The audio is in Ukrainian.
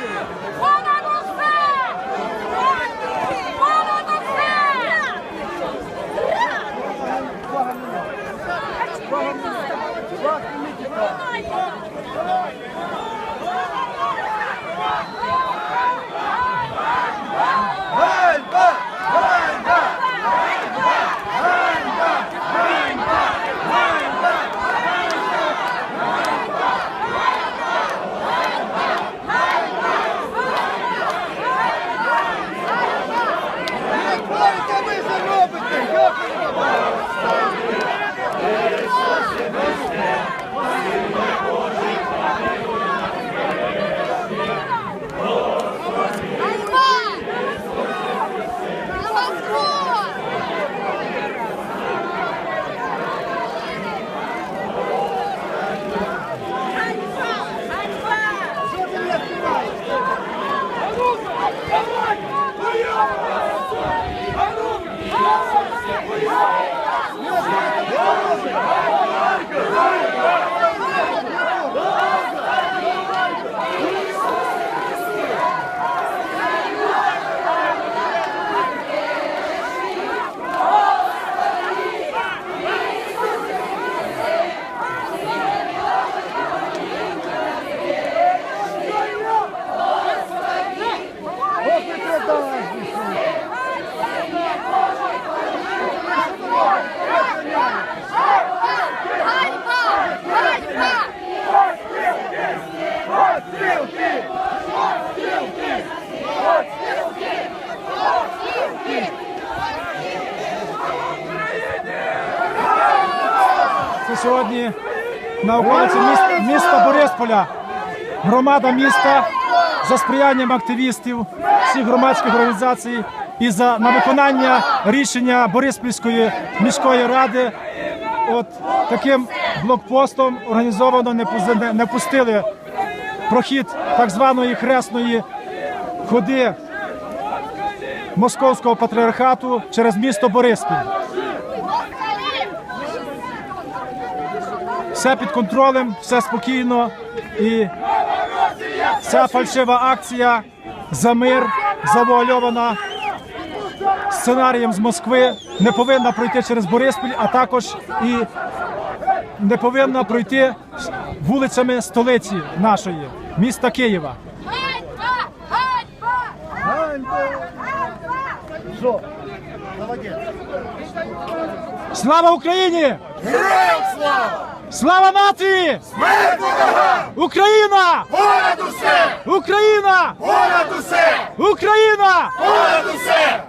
Woo! Служити! Служити! Сьогодні на околиці міста, міста Борисполя. Громада міста за сприянням активістів всіх громадських організацій і за на виконання рішення Бориспільської міської ради. От таким блокпостом організовано не пуз- не пустили прохід так званої хресної ходи московського патріархату через місто Бориспіль. Все під контролем, все спокійно і ця фальшива акція за мир завуальована сценарієм з Москви не повинна пройти через Бориспіль, а також і не повинна пройти вулицями столиці нашої, міста Києва. Слава Україні! Героям слава! Слава нації! Смерть ворогам! Україна! Понад усе! Україна! Понад усе! Україна! Понад усе!